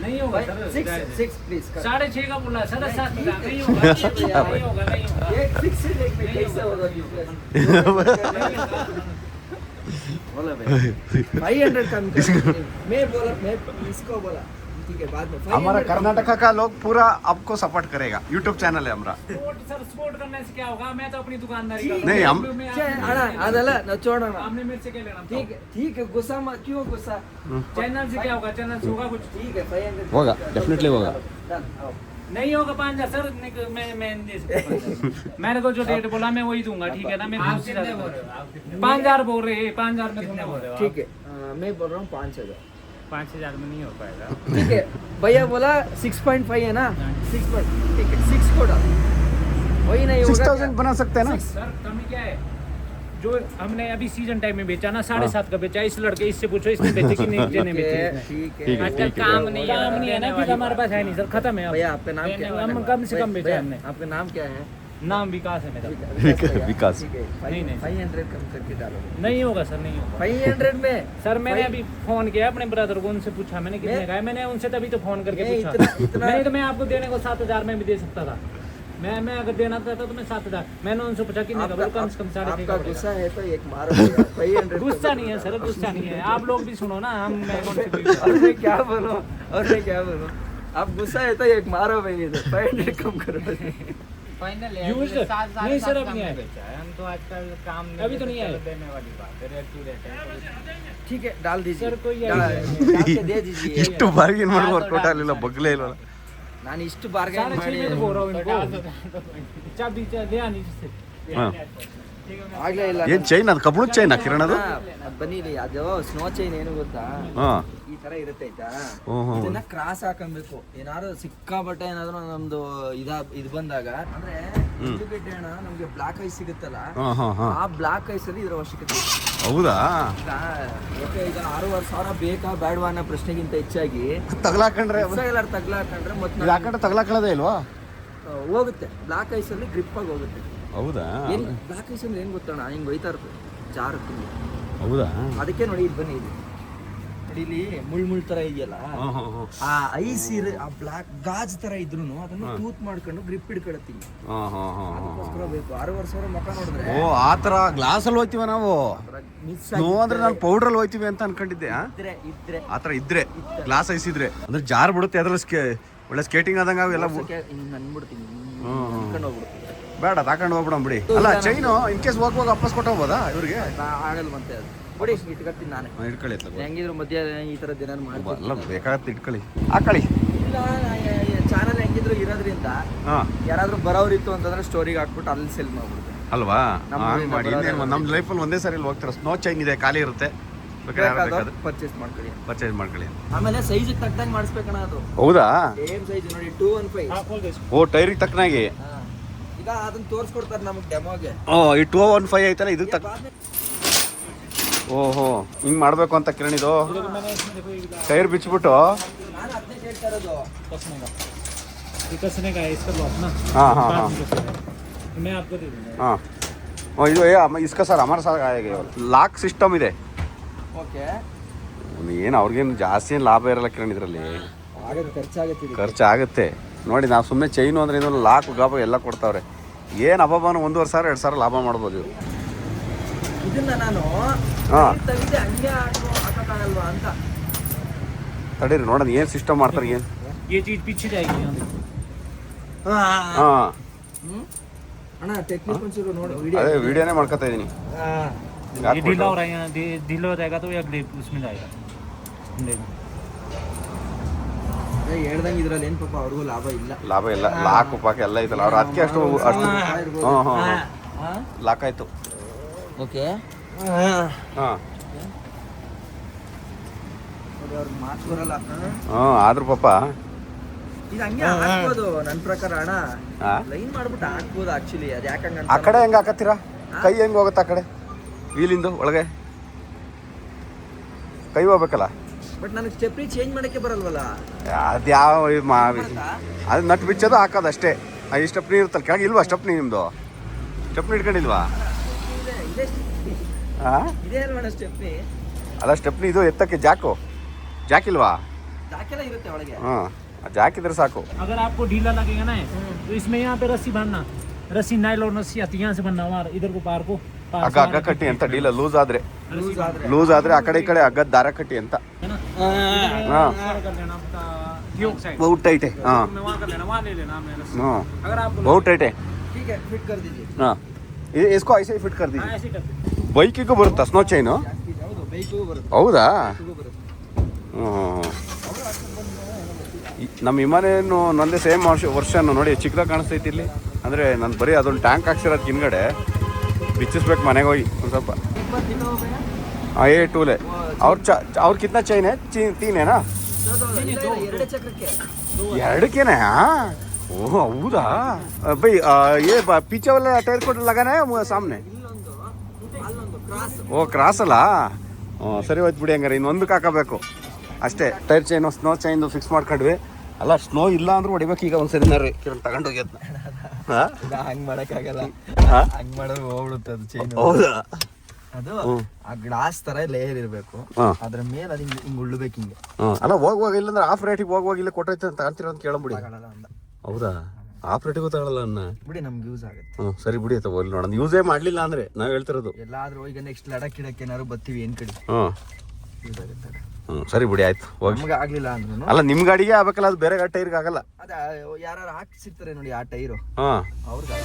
नहीं होगा सिक्स सिक्स प्लीज़ साढ़े छह का बोला साढ़े सात का। नहीं होगा नहीं होगा नहीं होगा एक सिक्स से एक में कैसे होगा। बोला भाई फाइव हंड्रेड कम कर मैं बोला मैं इसको बोला ठीक है बाद में 500 हमारा कम कर्नाटक का लोग पूरा आपको सपोर्ट करेगा यूट्यूब चैनल है हमारा स्पोर्ट सर स्पोर्ट करने से क्या होगा मैं तो अपनी दुकानदारी ठीक कर नहीं, हम- में छे, आपने- अड़ा ಅದಲ್ಲ ನಾವು ಚೋಡೋಣ आपने मेरे से क्या लेना ठीक है ठीक है गुस्सा मत क्यों गुस्सा चैनल से क्या होगा चैनल से होगा कुछ ठीक है फाइव हंड्रेड होगा, definitely होगा। नहीं होगा पाँच हज़ार सर मैं मैं नहीं दे सकता मैंने तो जो रेट बोला मैं वही दूँगा ठीक है ना? मैं पाँच हज़ार बोल रहे हैं पाँच हज़ार में कितने बोल रहे हो? ठीक है। मैं बोल रहा हूँ पाँच हज़ार। पाँच हज़ार में नहीं हो पाएगा। ठीक है। भैया बोला सिक्स पॉइंट फाइव है ना? सिक्स पॉइंट ठीक है सिक्स को डाल वही नहीं होगा? बना सकते हैं ना? सर कमी क्या है? जो हमने अभी सीज़न टाइम में बेचा ना साढ़े सात का बेचा इस लड़के इससे पूछो इसने बेचे कि नहीं बेचे। है। ठीक है अच्छा काम नहीं है काम नहीं है ना फिर हमारे पास है नहीं सर खत्म है भैया आपका नाम क्या है? हम कम से कम बेचा हमने। आपका नाम क्या है? नाम विकास है मेरा। (laughs) विकास। नहीं, नहीं। फाइव हंड्रेड कम करके डालोगे नहीं होगा सर नहीं होगा। फाइव हंड्रेड में? (laughs) सर मैंने अभी फ़ोन किया अपने ब्रदर को उनसे पूछा मैंने कितने का है मैंने उनसे तभी तो फ़ोन करके पूछा। इतना- इतना- नहीं तो मैं आपको देने को सात हज़ार में भी दे सकता था। मैं मैं अगर देना चाहता तो मैं सात हजार मैंने उनसे पूछा कितने का बोले कम से कम साढ़े छह आपका का गुस्सा है तो एक मारो भैया फाइव हंड्रेड गुस्सा नहीं है सर गुस्सा नहीं है आप लोग भी सुनो ना हम मैं (laughs) कौन सी कोई- और मैं क्या बोलूं और मैं क्या बोलूं आप गुस्सा है तो एक मारो भाई इधर फाइव हंड्रेड कम करो यूज नहीं सर अभी नहीं आए हम तो आजकल काम अभी तो नहीं आए देने वाली बात है रेट टू रेट है ठीक है डाल दीजिए सर, कोई डाल- आइडिया डाल के दे दीजिए ಇಷ್ಟು ಬಾರ್ಗಿನ್ ಮಾಡಿ ವರ್ಕೌಟ್ ಆಗಲಿಲ್ಲ ಬಗ್ಲೇ ಇಲ್ವಲ್ಲ ನಾನು ಇಷ್ಟು ಬಾರ್ಗೇನ್ ಮಾಡಿ ಆಗ್ಲೇ ಇಲ್ಲ. ಏನ್ ಚೈನ್ ಅದು? ಕಬ್ಬಣದ ಚೈನ್ ಕಿರಣ ಅದು? ಬನ್ನಿ ಇಲ್ಲಿ. ಅದು ಸ್ನೋ ಚೈನ್ ಏನು ಗೊತ್ತಾ? ಈ ತರ ಇರುತ್ತೆ ಆಯ್ತಾ? ಇದನ್ನ ಕ್ರಾಸ್ ಹಾಕೊಬೇಕು. ಏನಾದ್ರು ಸಿಕ್ಕಾಪಟ್ಟೆ ಏನಾದ್ರು ನಮ್ದು ಇದ ಇದು ಬಂದಾಗ ಅಂದ್ರೆ ನಮ್ಗೆ ಬ್ಲಾಕ್ ಐಸ್ ಸಿಗುತ್ತಲ್ಲ ಆ ಬ್ಲಾಕ್ ಐಸ್ ಅಲ್ಲಿ ಇದ್ರ ಅವಶ್ಯಕತೆ ಹೌದಾ? ಓಕೆ ಈಗ ಆರೂವರೆ ಸಾವಿರ ಬೇಕಾ ಬೇಡವಾ ಅನ್ನೋ ಪ್ರಶ್ನೆಗಿಂತ ಹೆಚ್ಚಾಗಿ ತಗ್ಲಾಕಂಡ್ರೆ ಎಲ್ಲಾರು ತಗ್ಲಾಕಂಡ್ರೆ ಮತ್ತೆ ಯಾಕಂದ್ರೆ ಹಾಕೊಂಡ್ರೆ ತಗ್ಲಾಕೊಳ್ಳೋದೇ ಇಲ್ವಾ? ಹೋಗುತ್ತೆ. ಬ್ಲಾಕ್ ಐಸ್ ಅಲ್ಲಿ ಗ್ರಿಪ್ ಆಗಿ ಹೋಗುತ್ತೆ. ಹೌದಾ? ಏನ್ ಬ್ಲಾಕ್ ಐಸ್ ಅಂದ್ರೆ ಏನ್ ಗೊತ್ತಣ್ಣ? ಹಿಂಗ್ ಹೋಯ್ತಾ ಇರ್ತದೆ. ಜಾರುತ್ತೆ ಹೌದಾ? ಅದಕ್ಕೆ ನೋಡಿ ಇದು ಬನ್ನಿ ಇಲ್ಲಿ ಇಲ್ಲಿ ಮುಳ್ ಮುಳ್ ತರ ಇದೆಯಲ್ಲ? ಆ ಐಸ್ ಇರ ಆ ಬ್ಲಾಕ್ ಗಾಜ್ ತರ ಇದ್ರು ಅದನ್ನ ಟೂತ್ ಮಾಡ್ಕೊಂಡು ಗ್ರಿಪ್ ಹಿಡ್ಕೊಳತ್ತೀನಿ ಆರು ವರ್ಷ ಅದಕ್ಕೋಸ್ಕರ ಬೇಕು. ಆರೂವರೆ ಸಾವಿರ ಮುಖ ನೋಡಿದ್ರೆ ಓ ಆ ಗ್ಲಾಸ್ ಅಲ್ಲಿ ಹೋಗ್ತೀವ ನಾವು? ಮಿಸ್ ನೋ ಅಂದ್ರೆ ನಾನು ಪೌಡ್ರಲ್ಲಿ ಹೋಯ್ತಿವಿ ಅಂತ ಅನ್ಕೊಂಡಿದ್ದೆ ಆ? ಇದ್ರೆ ಇದ್ರೆ. ಆ ಐಸ್ ಇದ್ರೆ ಗ್ಲಾಸ್ ಐಸಿದ್ರೆ ಅಂದ್ರೆ ಜಾರ್ ಬಿಡುತ್ತೆ ಅದ್ರಲ್ಲಿ ಸ್ಕೇ ಒಳ್ಳೆ ಸ್ಕೇಟಿಂಗ್ ಆದಂಗ ಅವೆಲ್ಲ ಹಿಂಗ್ ಅನ್ಬಿಡ್ತೀನಿ. ಅನ್ಕೊಂಡು ಹೋಗ್ಬಿಡ್ತೀನಿ. ಬೇಡ ತಾಕೊಂಡು ಹೋಗ್ಬಿಡೋಣ ಬಿಡಿ. ಅಲ್ಲ ಚೈನು ಇನ್ ಕೇಸ್ ಹೋಗುವಾಗ ವಾಪಸ್ ಕೊಟ್ಟ ಹೋಗ್ಬೋದಾ ಇವ್ರಿಗೆ? ಆಗಲ್ಲ ಮತ್ತೆ ಅದು. ಬಿಡಿ ಇಟ್ಕೊಳ್ತೀನಿ ನಾನೇ. ಇಟ್ಕೊಳ್ಳಿ ಹೆಂಗಿದ್ರು ಮಧ್ಯ ಈ ತರ ದಿನ ಮಾಡ್ಬೋದು ಅಲ್ಲ ಬೇಕಾಗತ್ತೆ ಇಟ್ಕೊಳ್ಳಿ. ಹಾಕೊಳ್ಳಿ ಇಲ್ಲ ಚಾನಲ್ ಹೆಂಗಿದ್ರು ಇರೋದ್ರಿಂದ ಹಾಂ. ಯಾರಾದ್ರೂ ಬರೋರಿತ್ತು ಅಂತಂದ್ರೆ ಸ್ಟೋರಿಗೆ ಹಾಕ್ಬಿಟ್ಟು ಅಲ್ಲಿ ಸೆಲ್ ಮಾಡ್ಬಿಡ್ತೀನಿ. ಅಲ್ವಾ? ನಮ್ಮ ಲೈಫ್ ಮಾಡಿ. ನಮ್ಮ ಲೈಫಲ್ಲಿ ಒಂದೇ ಸಾರಿ ಇಲ್ಲಿ ಹೋಗ್ತಾರೆ ಸ್ನೋ ಚೈನ್ ಇದೆ ಖಾಲಿ ಇರುತ್ತೆ. ಬೇಕಾದ್ರೆ ಪರ್ಚೇಸ್ ಮಾಡ್ಕೊಳ್ಳಿ. ಪರ್ಚೇಸ್ ಮಾಡ್ಕೊಳ್ಳಿ. ಆಮೇಲೆ ಸೈಜ್ ತಕ್ಕದಂಗೆ ಮಾಡಿಸ್ಬೇಕಣ ಅದು. ಹೌದಾ? ಸೇಮ್ ಸೈಜ್ ನೋಡಿ ಟೂ ಒನ್ ಫೈವ್ ಓ ಟೈರಿಗೆ ತಕ್ಕನಾಗಿ? ಈಗ ಅದನ್ನ ತೋರಿಸ್ಕೊಡ್ತಾರೆ ನಮಗೆ ಡೆಮೋಗೆ ಓ ಈ ಟೂ ಒನ್ ಫೈವ್ ಐತಲ್ಲ ಇದಕ್ಕೆ ತಕ್ಕ ಓಹೋ ಹಿಂಗೆ ಮಾಡಬೇಕು ಅಂತ ಕಿರಣಿದು? ಟೈರ್ ಬಿಚ್ಚಿಬಿಟ್ಟು ಹಾಂ ಹಾಂ ಹಾಂ. ಓ ಇದು ಏ ಅಮ್ಮ ಇಸ್ಕ sir Amar sir lock system ಇದೆ. ಓಕೆ. ಏನು ಅವ್ರಿಗೇನು ಜಾಸ್ತಿ ಏನು ಲಾಭ ಇರಲ್ಲ ಕಿರಣ್ ಇದರಲ್ಲಿ. ಖರ್ಚಾಗುತ್ತೆ ನೋಡಿ ನಾವು ಸುಮ್ಮನೆ ಚೈನು ಅಂದರೆ ಇದನ್ನು ಲಾಕ್ ಗಾಬ ಎಲ್ಲ ಕೊಡ್ತಾವ್ರೆ. ಏನು ಹಬ್ಬ ಒಂದೂವರೆ ಸಾವಿರ ಎರಡು ಸಾವಿರ ಲಾಭ ಮಾಡ್ಬೋದು ಇದನ್ನ ನಾನು ಹಾ. ತೆಗೆದು ಹಂಗೆ ಹಾಕೋ ಹಾಕಕ್ಕಾಗಲ್ವಾ ಅಂತ ತಡೀರಿ ನೋಡೋಣ ಏನು ಸಿಸ್ಟಮ್ ಮಾಡ್ತಾರೆ ಏನು ये चीज पीछे जाएगी यहाँ देखो ಹಾಂ ಹ್ಮ್ ಅಣ್ಣ ಟೆಕ್ನಿಕ್ ಒಂಚೂರು ನೋಡು ಅದೇ ವಿಡಿಯೋ ವಿಡಿಯೋನೇ ಮಾಡ್ಕೊತಾ ಇದ್ದೀನಿ ये ढीला हो रहा है यहाँ ढी- ढीला हो जाएगा तो ये अगले उसमें जाएगा देखो ಹೇಳ್ದಂಗೆ ಇದ್ರಲ್ಲಿ ಏನು ಪಾಪ ಅವ್ರಿಗೂ ಲಾಭ ಇಲ್ಲ ಲಾಭ ಇಲ್ಲ ಲಾಕ್ ಪಾಕ್ ಎಲ್ಲ ಐತಲ್ಲ ಅವ್ರು ಅದಕ್ಕೆ ಅಷ್ಟು ಅಷ್ಟು ಹಾಂ ಹಾಂ ಲಾಕ್ ಆಯಿತು ಓಕೆ. ಹಾಂ. ಅವ್ರ ಮಾತು ಬರಲ್ಲ. ಹಾಂ ಆದ್ರೂ ಪಾಪ. ಇದು ಹಂಗೆ ಹಾಕ್ಬೋದು ನನ್ನ ಪ್ರಕಾರ ಅಣ್ಣ. ಆ? ಲೈನ್ ಮಾಡ್ಬಿಟ್ಟು ಹಾಕ್ಬೋದು ಆಕ್ಚುಲಿ ಅದು ಯಾಕಂಗ ಆ ಕಡೆ ಹೆಂಗೆ ಹಾಕತ್ತೀರಾ? ಕೈ ಹೆಂಗೆ ಹೋಗುತ್ತೆ ಆ ಕಡೆ? ವೀಲಿಂದು ಒಳಗೆ? ಕೈ ಹೋಗ್ಬೇಕಲ್ಲ? ಬಟ್ ನನಗೆ ಸ್ಟೆಪ್ನಿ ಚೇಂಜ್ ಮಾಡಕ್ಕೆ ಬರಲ್ವಲ್ಲ? ಅದು ಯಾವ ಇದು ಮಾ ಅದು ನಟ್ ಬಿಚ್ಚೋದು ಹಾಕೋದು ಅಷ್ಟೇ. ಈ ಸ್ಟೆಪ್ನಿ ಇರುತ್ತಲ್ಲ ಕೆಳಗೆ ಇಲ್ವಾ ಸ್ಟೆಪ್ನಿ ನಿಮ್ಮದು ಸ್ಟೆಪ್ನಿ ಇಟ್ಕೊಂಡಿಲ್ವಾ? ಇದೇ ಅಲ್ವಣ ಸ್ಟೆಪ್ನಿ? ಅಲ್ಲ ಸ್ಟೆಪ್ನಿ ಇದು ಎತ್ತಕ್ಕೆ ಜಾಕು. ಜಾಕ್ ಇಲ್ವಾ ಜಾಕೆಲ್ಲ ಇರುತ್ತೆ ಒಳಗೆ. ಹಾಂ ಜಾಕ್ ಇದ್ರೆ ಸಾಕು. अगर आपको ढीला लगेगा ना ये, तो इसमें यहाँ पे रस्सी बांधना। रस्सी नाइल और रस्सी आती है यहाँ से बांधना वहाँ इधर को पार को पार ಹಗ್ಗ से ಹಗ್ಗ बांधना, ಕಟ್ಟಿ ಅಂತ ಡೀಲ ಲೂಸ್ ಆದ್ರೆ लूज आदरे ಲೂಸ್ ಆದ್ರೆ ಆ ಕಡೆ ಈ ಕಡೆ ಹಗ್ಗದ ದಾರ ಕಟ್ಟಿ ಅಂತ है ना? हाँ। इधर हाँ। वहाँ कर लेना आपका ट्यूब साइड। ಬಹು ಟೈಟೆ ಹಾಂ में वहाँ कर लेना वहाँ ले लेना आपने रस्सी। ಹ್ಞೂ अगर आपको ಬಹು ಟೈಟೆ ठीक है फिट कर दीजिए। हाँ। ಹಾಂ इसको ऐसे ही फिट कर हाँ दीजिए ऐसे ही कर दे ಬೈಕಿಗೂ ಬರುತ್ತಾ? ಸ್ನೋ ಚೈನು ಹೌದಾ? ನಮ್ಮ ವಿಮಾನೇನು ನಂದೇ ಸೇಮ್ ವರ್ಷ, ವರ್ಷನು ನೋಡಿ, ಚಿಕ್ಕದಾಗ ಕಾಣಿಸ್ತೈತಿ ಇಲ್ಲಿ. ಅಂದರೆ ನಾನು ಬರೀ ಅದೊಂದು ಟ್ಯಾಂಕ್ ಹಾಕ್ಸಿರೋದು ಹಿಂದ್ಗಡೆ ಬಿಚ್ಚಿಸ್ಬೇಕು ಮನೆಗೆ ಹೋಗಿ ಒಂದು ಸ್ವಲ್ಪ. ಏ ಟೂಲೆ ಅವ್ರ ಚ ಅವ್ರ ಕಿತ್ನ ಚೈನೆ ಚೀ, ತೀನೇನಾ? ಎರಡಕ್ಕೇನೆ? ಓ, ಹೌದಾ? ಬೈ ಏ ಪೀಚೆ ಟೈರ್ ಕೊಟ್ಟು ಲಗಾನೆ ಸಾಮ್ನೆ? ಓ ಕ್ರಾಸ್ ಅಲ್ಲ? ಹ್ಞೂ ಸರಿ ಹೋಯ್ತು ಬಿಡಿ ಹಂಗಾರೆ ಇನ್ನೊಂದಕ್ಕೆ ಹಾಕಬೇಕು. ಅಷ್ಟೇ tyre chain snow chain fix ಮಾಡ್ಕೊಂಡ್ವಿ. ಅಲ್ಲ ಸ್ನೋ ಇಲ್ಲ ಅಂದ್ರೆ ಹೊಡಿಬೇಕು ಈಗ ಒಂದ್ಸರಿ ನಾರು ಕಿರಣ್ ತಗೊಂಡೋಗಿ ಅದನ್ನ ಹಾಂ? ಹಂಗ್ ಮಾಡಕ್ಕಾಗಲ್ಲ? ಹಂಗ್ ಮಾಡಿದ್ರೆ ಹೋಗ್ಬಿಡುತ್ತೆ ಅದು ಚೈನ್ ಹೌದಾ? ಅದು ಆ ಗ್ಲಾಸ್ ತರ ಲೇಯರ್ ಇರಬೇಕು. ಅದ್ರ ಮೇಲೆ ಅದು ಹಿಂಗ್ ಉಳ್ಬೇಕು ಹಿಂಗೆ. ಅಲ್ಲ ಹೋಗುವಾಗ ಇಲ್ಲಂದ್ರೆ ಆಫ್ ರೇಟಿಗೆ ಹೋಗುವಾಗ ಇಲ್ಲ ಕೊಟ್ಟೈತೆ ಅಂತ ಅಂತೀರ ಅಂತ ಕೇಳಂಬಿಡಿ ಹೌದಾ? ಆಫ್ ರೇಟಿಗೂ ತಗೊಳ್ಳಲ್ಲ ಅನ್ನ ಬಿಡಿ ನಮ್ಗೆ ಯೂಸ್ ಆಗುತ್ತೆ. ಹ್ಞೂ ಸರಿ ಬಿಡಿ ಅಥವಾ ಹೋಗ್ಲಿ ನೋಡೋಣ. ಯೂಸೇ ಮಾಡಲಿಲ್ಲ ಅಂದರೆ ನಾವು ಹೇಳ್ತಿರೋದು. ಎಲ್ಲಾದರೂ ಈಗ ನೆಕ್ಸ್ಟ್ ಲಡಕ್ ಗಿಡಕ್ಕೆ ಏನಾದ್ರು ಬರ್ತೀವಿ ಏನ್ ಕಡೆ? ಹ್ಞೂ ಯೂಸ್ ಆಗುತ್ತೆ ಹ್ಞೂ ಸರಿ ಬಿಡಿ ಆಯ್ತು. ಹೋಗಿ. ನಮ್ಗೆ ಆಗ್ಲಿಲ್ಲ ಅಂದ್ರೂ ಅಲ್ಲ ನಿಮ್ಮ ಗಾಡಿಗೆ ಆಗಬೇಕಲ್ಲ ಅದು ಬೇರೆ ಗಾಡಿ ಟೈರ್ಗೆ ಆಗಲ್ಲ. ಅದ ಯಾರು ಹಾಕ್ಸಿರ್ತಾರೆ ನೋಡಿ ಆ ಟೈರು ಹಾಂ ಅವ್ರಿಗೆ